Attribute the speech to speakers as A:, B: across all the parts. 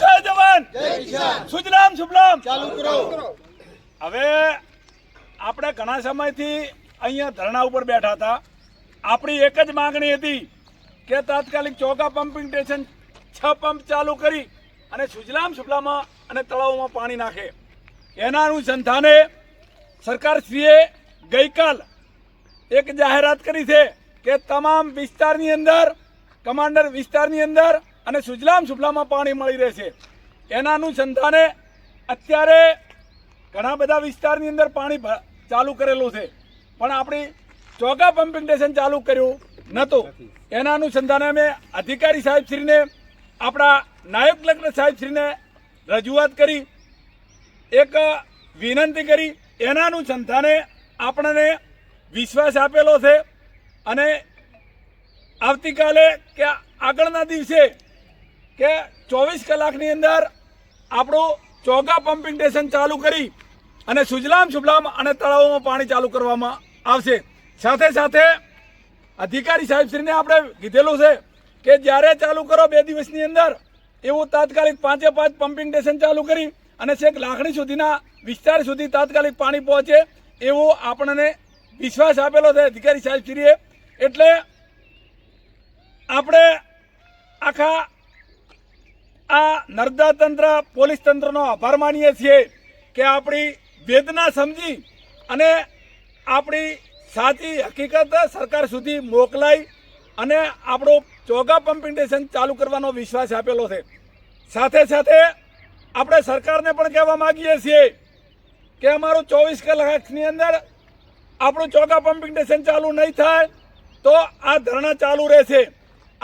A: જય જવાન! સુજલામ સુફલામ!
B: ચાલુ કરો.
A: હવે આપણે ઘણા સમયથી અહીંયા ધરણા ઉપર બેઠા હતા. આપણી એક જ માંગણી હતી કે તાત્કાલિક ચોકા પમ્પિંગ સ્ટેશન છ પંપ ચાલુ કરી અને સુજલામ સુફલામાં અને તળાવોમાં પાણી નાખે. એના અનુસંધાને સરકારશ્રીએ ગઈકાલ એક જાહેરાત કરી છે કે તમામ વિસ્તારની અંદર કમાન્ડર વિસ્તારની અંદર અને સુજલામ સુફલામાં પાણી મળી રહેશે એના અનુસંધાને અત્યારે ઘણા બધા વિસ્તારની અંદર પાણી ચાલુ કરેલું છે. પણ આપણી ચોગા પમ્પિંગ સ્ટેશન ચાલુ કર્યું નહોતું. એના અનુસંધાને અમે અધિકારી સાહેબશ્રીને આપણા નાયબ કલેક્ટર સાહેબશ્રીને રજૂઆત કરી, એક વિનંતી કરી. એના અનુસંધાને આપણને વિશ્વાસ આપેલો છે અને આવતીકાલે કે આગળના દિવસે કે ચોવીસ કલાકની અંદર આપણું ચોગા પમ્પિંગ સ્ટેશન ચાલુ કરી અને સુજલામ સુફલામ અને તળાવોમાં પાણી ચાલુ કરવામાં આવશે. સાથે સાથે અધિકારી સાહેબશ્રીને આપણે કીધેલું છે કે જ્યારે ચાલુ કરો બે દિવસની અંદર એવું તાત્કાલિક પાંચે પાંચ પમ્પિંગ સ્ટેશન ચાલુ કરી અને છેક લાખણી સુધીના વિસ્તાર સુધી તાત્કાલિક પાણી પહોંચે એવો આપણને વિશ્વાસ આપેલો છે અધિકારી સાહેબશ્રીએ. એટલે આપણે આખા આ નર્મદા તંત્ર પોલીસ તંત્રનો આભાર માનીએ છીએ કે આપણી વેદના સમજી અને આપણી સાચી હકીકત સરકાર સુધી મોકલાઈ અને આપણું ચોગા પમ્પિંગ ચાલુ કરવાનો વિશ્વાસ આપેલો છે. સાથે સાથે આપણે સરકારને પણ કહેવા માગીએ છીએ કે અમારું ચોવીસ કલાકની અંદર આપણું ચોગા પમ્પિંગ સ્ટેશન ચાલુ નહીં થાય તો આ ધરણા ચાલુ રહેશે.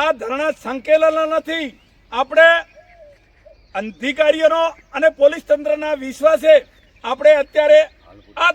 A: આ ધરણા સંકેલન નથી. આપણે અધિકારીઓનો અને પોલીસ તંત્રના વિશ્વાસે આપણે અત્યારે આ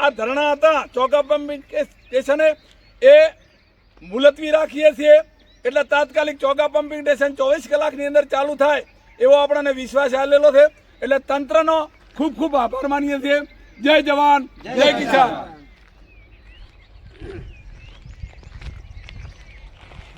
A: આ ધરણા હતા ચોકા પમ્પિંગ સ્ટેશને એ મુલતવી રાખીએ છીએ. એટલે તાત્કાલિક ચોકા પમ્પિંગ સ્ટેશન ચોવીસ કલાકની અંદર ચાલુ થાય એવો આપણને વિશ્વાસ આવેલો છે. એટલે તંત્રનો ખૂબ ખૂબ આભાર માનીએ છીએ. જય જવાન, જય કિસાન.